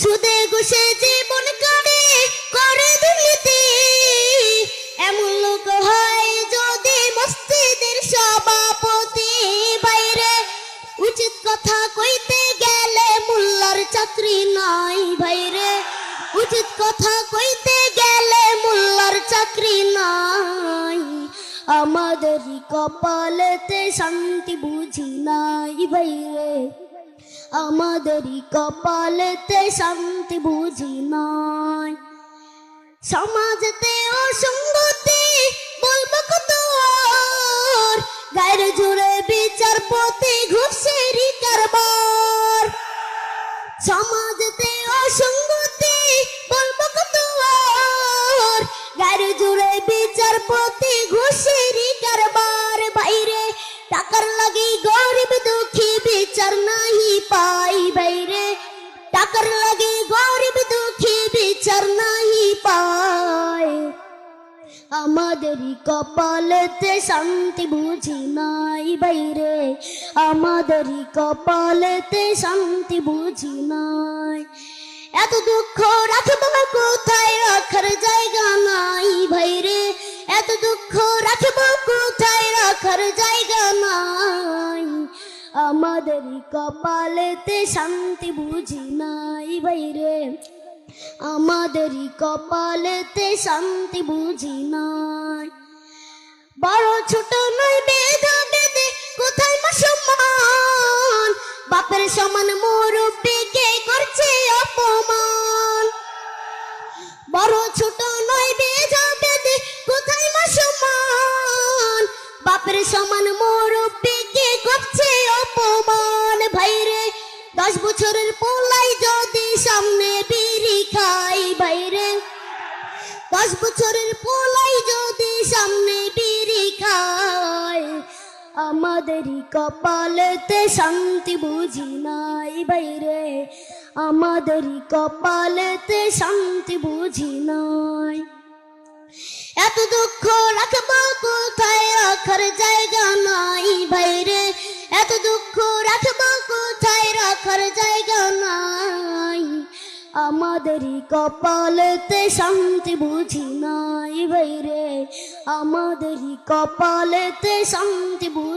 সুদে ঘুষে জীবন কাটে করে দুর্নীতি এমন লোক হয় যদি মসজিদের সভাপতি বাইরে। উচিত কথা কইতে গেলে মোল্লার চাকরি নাই ভাইরে উচিত কথা কইতে গেলে মোল্লার চাকরি নাই। আমাদেরই কপালেতে শান্তি বুঝি নাই ভাইরে আমাদেরই কপালেতে শান্তি বুঝি নাই সমাজতে অসঙ্গতি বলব কত গায়ের জুড়ে বিচারপতি ঘুষেরই কারবার। সমাজতে অসঙ্গতি বলব কত গায়ের জুড়ে বিচারপতি ঘুষেরই কারবার। বাইরে টাকার লাগি গরিব বিচার নাহি পাই বাইরে টাকার লাগি গরিব দুঃখী বিচার নাহি পায় আমাদেরই কপালেতে শান্তি বুঝি নাই বাইরে আমাদেরই কপালেতে শান্তি বুঝি নাই। এত দুঃখ রাখব কোথায়? রাখার জায়গা নাই ভাইরে এত দুঃখ রাখব কোথায়? রাখার জায়গা আমাদেরই কপালেতে শান্তি বুঝি নাই বাইরে আমাদেরই কপালেতে শান্তি বুঝি নাই। বড় ছোট নয় বেদ বেদে কোথায় মা সম্মান? বাপের সমান মুরব্বীকে দশ পোলাই যদি সামনে বিড়ি খাই ভাইরে দশ বছরের পোলাই যদি সামনে বিড়ি খায়, আমাদেরই কপালেতে শান্তি বুঝি নাই বাইরে। আমাদেরই কপালেতে শান্তি বুঝি নাই। এত দুঃখ রাখব কোথায়? রাখার জায়গা নাই বাইরে। এত দুঃখ রাখব আমাদেরই কপালেতে শান্তি বুঝি নাই ভাইরে। আমাদেরই কপালেতে শান্তি বুঝি